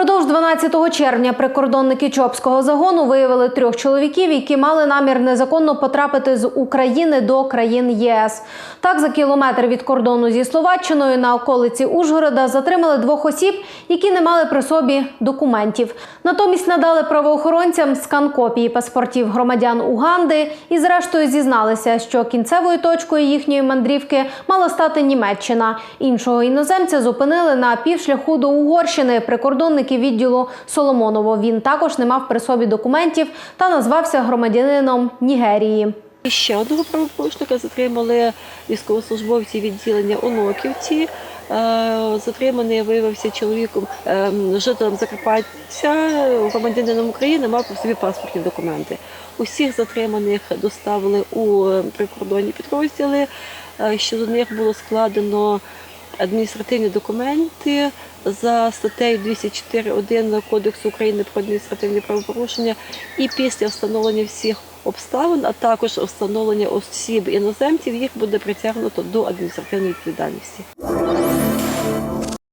Продовж 12 червня прикордонники Чопського загону виявили трьох чоловіків, які мали намір незаконно потрапити з України до країн ЄС. Так, за кілометр від кордону зі Словаччиною на околиці Ужгорода затримали двох осіб, які не мали при собі документів. Натомість надали правоохоронцям скан копії паспортів громадян Уганди і, зрештою, зізналися, що кінцевою точкою їхньої мандрівки мала стати Німеччина. Іншого іноземця зупинили на півшляху до Угорщини прикордонники відділу Соломоново. Він також не мав при собі документів та назвався громадянином Нігерії. Ще одного правопорушника затримали військовослужбовці відділення Оноківці. Е, Затриманий виявився чоловіком, е, жителем Закарпаття, громадянином України, мав при собі паспортні документи. Усіх затриманих доставили у прикордонні підрозділи. Е, Щодо них було складено адміністративні документи за статтею 204.1 Кодексу України про адміністративні правопорушення. І після встановлення всіх обставин, а також встановлення осіб іноземців, їх буде притягнуто до адміністративної відповідальності.